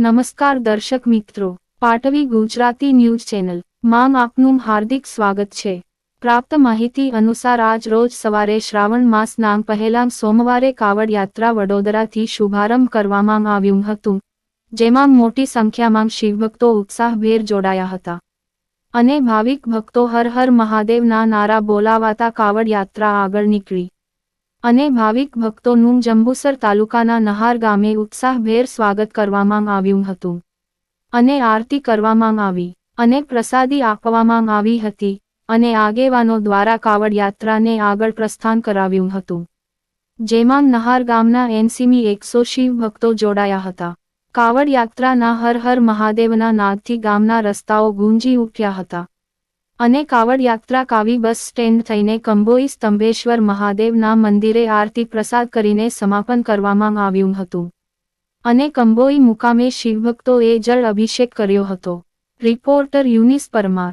નમસ્કાર દર્શક મિત્રો, પાટવી ગુજરાતી ન્યૂઝ ચેનલ. માં આપનું હાર્દિક સ્વાગત છે. પ્રાપ્ત માહિતી અનુસાર આજ રોજ સવારે શ્રાવણ માસ નામ પહેલાં સોમવારે કાવડ યાત્રા વડોદરાથી શુભારંભ કરવામાં આવ્યું હતું, જેમાં મોટી સંખ્યામાં શિવભક્તો ઉત્સાહભેર જોડાયા હતા. અને ભાવિક ભક્તો હર હર મહાદેવના નારા બોલાવાતા કાવડ યાત્રા આગળ નીકળી. અને ભાવિક ભક્તોનું જંબુસર તાલુકાના નહાર ગામે ઉત્સાહભેર સ્વાગત કરવામાં આવ્યું હતું. અને આરતી કરવામાં આવી, અને પ્રસાદી આપવામાં આવી હતી, અને આગેવાનો દ્વારા કાવડ યાત્રાને આગળ પ્રસ્થાન કરાવ્યું હતું. જેમાં નહાર ગામના એનસીમી એકસો શિવ ભક્તો જોડાયા હતા. કાવડ યાત્રાના હર હર મહાદેવના નાદથી ગામના રસ્તાઓ ગુંજી ઉઠ્યા હતા. અને કાવડ યાત્રા કાવી બસ સ્ટેન્ડ થઈને કંબોઈ સ્તંભેશ્વર મહાદેવના મંદિરે આરતી પ્રસાદ કરીને સમાપન કરવામાં આવ્યું હતું. અને કંબોઈ મુકામે શિવભક્તોએ જળ અભિષેક કર્યો હતો. રિપોર્ટર યુનિસ પરમાર.